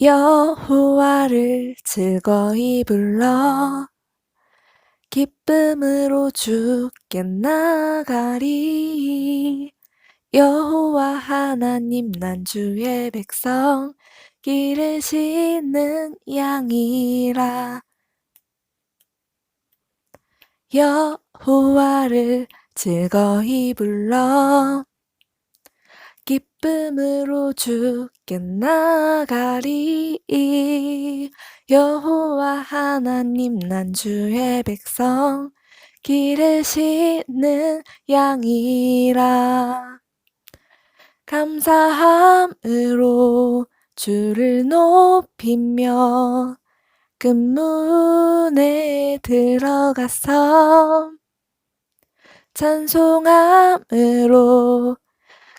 여호와를 즐거이 불러. 기쁨으로 주께 나가리. 여호와 하나님 난 주의 백성 기르시는 양이라. 여호와를 즐거이 불러 기쁨으로 주께 나가리. 여호와 하나님 난 주의 백성. 기르시는 양이라. 감사함으로 주를 높이며 금문에 들어가서 찬송함으로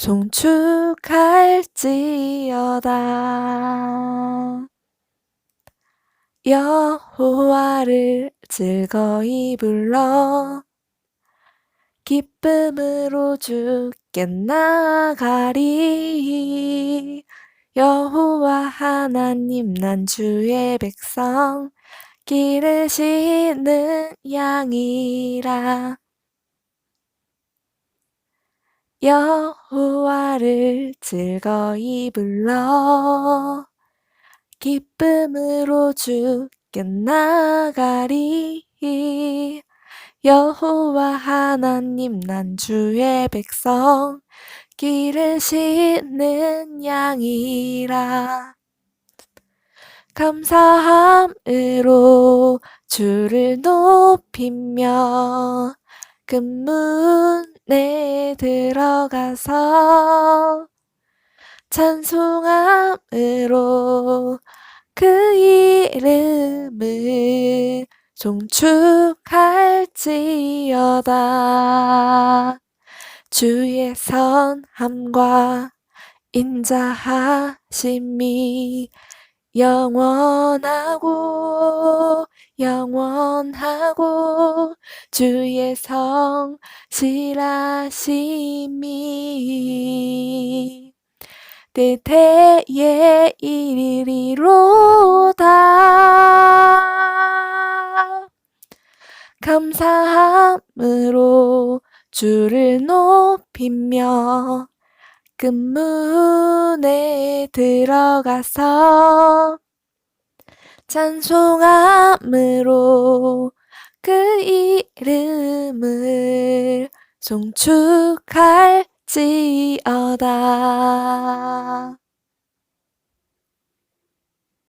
송축할지어다. 여호와를 즐거이 불러. 기쁨으로 주께 나가리. 여호와 하나님 난 주의 백성. 기르시는 양이라 여호와를 즐거이 불러. 기쁨으로 주께 나가리. 여호와 하나님 난 주의 백성. 기르시는 양이라. 감사함으로 주를 높이며. 금문 에 들어가서 찬송함으로 그 이름을 송축할지어다. 주의 선함과 인자하심이 영원하고 영원하고 주의 성실하심이 때때에 이르리로다. 감사함으로 주를 높이며 금문에 들어가서 찬송함으로 그 이름을 송축할지어다.